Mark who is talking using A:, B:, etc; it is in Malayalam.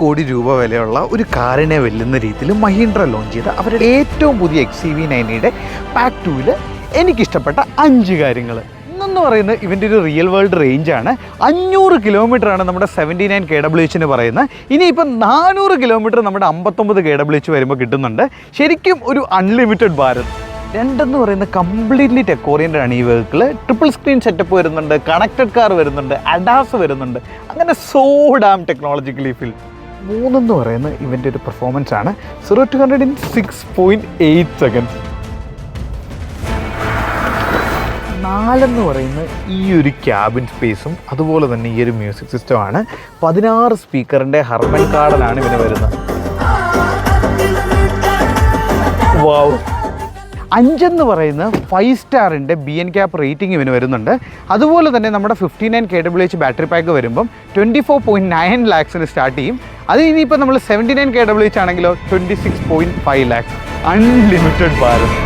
A: കോടി രൂപ വിലയുള്ള ഒരു കാറിനെ വെല്ലുന്ന രീതിയിൽ മഹീന്ദ്ര ലോഞ്ച് ചെയ്ത അവരുടെ ഏറ്റവും പുതിയ എക്സ് സി വി നയനിയുടെ പാക്ക് ടൂവിൽ എനിക്കിഷ്ടപ്പെട്ട അഞ്ച് കാര്യങ്ങൾ ഇന്നെന്ന് പറയുന്നത് ഇവന്റെ ഒരു റിയൽ വേൾഡ് റേഞ്ചാണ് അഞ്ഞൂറ് കിലോമീറ്റർ ആണ് നമ്മുടെ സെവന്റി നയൻ കെ ഡബ്ല്യു എച്ചിന് പറയുന്നത്. ഇനിയിപ്പം നാനൂറ് കിലോമീറ്റർ നമ്മുടെ അമ്പത്തൊമ്പത് കെ ഡബ്ല്യു എച്ച് വരുമ്പോൾ കിട്ടുന്നുണ്ട്. ശരിക്കും ഒരു അൺലിമിറ്റഡ് ഭാരത്. രണ്ടെന്ന് പറയുന്നത് കംപ്ലീറ്റ്ലി ടെക് ആണ് ഈ വെഹിക്കിൾ ട്രിപ്പിൾ സ്ക്രീൻ സെറ്റപ്പ് വരുന്നുണ്ട് കണക്റ്റഡ് കാർ വരുന്നുണ്ട് അഡാസ് വരുന്നുണ്ട്. അങ്ങനെ സോ ഡാം ടെക്നോളജിക്കലി ഫിൽ മൂന്നെന്ന് പറയുന്ന ഇവന്റെ ഒരു പെർഫോമൻസ് ആണ്. Zero to hundred in six point eight seconds നാലെന്ന് പറയുന്ന ഈ ഒരു ക്യാബിൻ സ്പേസും അതുപോലെ തന്നെ ഈ ഒരു മ്യൂസിക് സിസ്റ്റമാണ് പതിനാറ് സ്പീക്കറിന്റെ ഹർമൻ കാർഡനാണ് ഇവന് വരുന്നത്. വാവ് അഞ്ചെന്ന് പറയുന്ന ഫൈവ് സ്റ്റാറിന്റെ ബി എൻ ക്യാപ്പ് റേറ്റിംഗ് ഇവന് വരുന്നുണ്ട്. അതുപോലെ തന്നെ നമ്മുടെ fifty nine K W H battery pack വരുമ്പം ട്വന്റി ഫോർ പോയിന്റ് നയൻ ലാക്സിന് സ്റ്റാർട്ട് ചെയ്യും. അത് ഇനിയിപ്പോൾ നമ്മൾ seventy nine K W H ആണെങ്കിലോ twenty six point five lakhs unlimited Bharat.